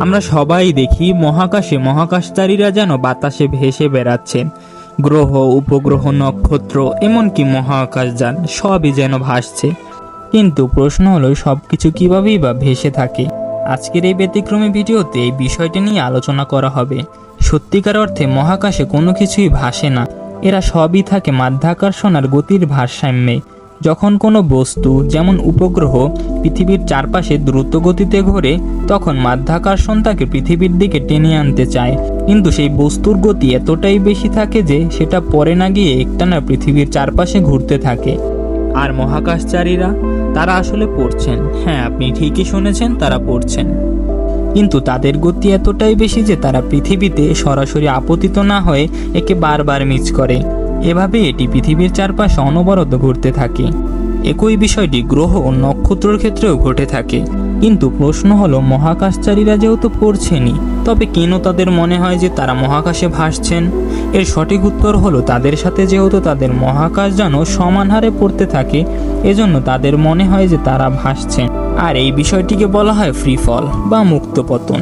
আমরা সবাই দেখি মহাকাশে মহাকাশচারীরা যেন বাতাসে ভেসে বেড়াচ্ছেন। গ্রহ, উপগ্রহ, নক্ষত্র, এমনকি মহাকাশযান, সবই যেন ভাসছে। কিন্তু প্রশ্ন হলো সব কিছু কীভাবেই বা ভেসে থাকে? আজকের এই ব্যতিক্রমী ভিডিওতে এই বিষয়টি নিয়ে আলোচনা করা হবে। সত্যিকার অর্থে মহাকাশে কোনো কিছুই ভাসে না। এরা সবই থাকে মাধ্যাকর্ষণ আর গতির ভারসাম্যে। যখন কোনো বস্তু, যেমন উপগ্রহ, পৃথিবীর চারপাশে দ্রুত গতিতে ঘোরে, তখন মাধ্যাকর্ষণ তাকে পৃথিবীর দিকে টেনে আনতে চায়। কিন্তু সেই বস্তুর গতি এতটাই বেশি থাকে যে সেটা পরে না গিয়ে একটানা পৃথিবীর চারপাশে ঘুরতে থাকে। আর মহাকাশচারীরা, তারা আসলে পড়ছেন। হ্যাঁ আপনি ঠিকই শুনেছেন, তারা পড়ছেন। কিন্তু তাদের গতি এতটাই বেশি যে তারা পৃথিবীতে সরাসরি আপতিত না হয়ে একে বারবার মিস করে। এভাবে এটি পৃথিবীর চারপাশে অনবরত ঘুরতে থাকে। একই বিষয়টি গ্রহ ও নক্ষত্রের ক্ষেত্রেও ঘটে থাকে। কিন্তু প্রশ্ন হলো, মহাকাশচারীরা যেহেতু পড়ছেনই, তবে কেন তাদের মনে হয় যে তারা মহাকাশে ভাসছেন? এর সঠিক উত্তর হলো, তাদের সাথে যেহেতু তাদের মহাকাশযানও সমান হারে পড়তে থাকে, এজন্য তাদের মনে হয় যে তারা ভাসছেন। আর এই বিষয়টিকে বলা হয় ফ্রি ফল বা মুক্ত পতন।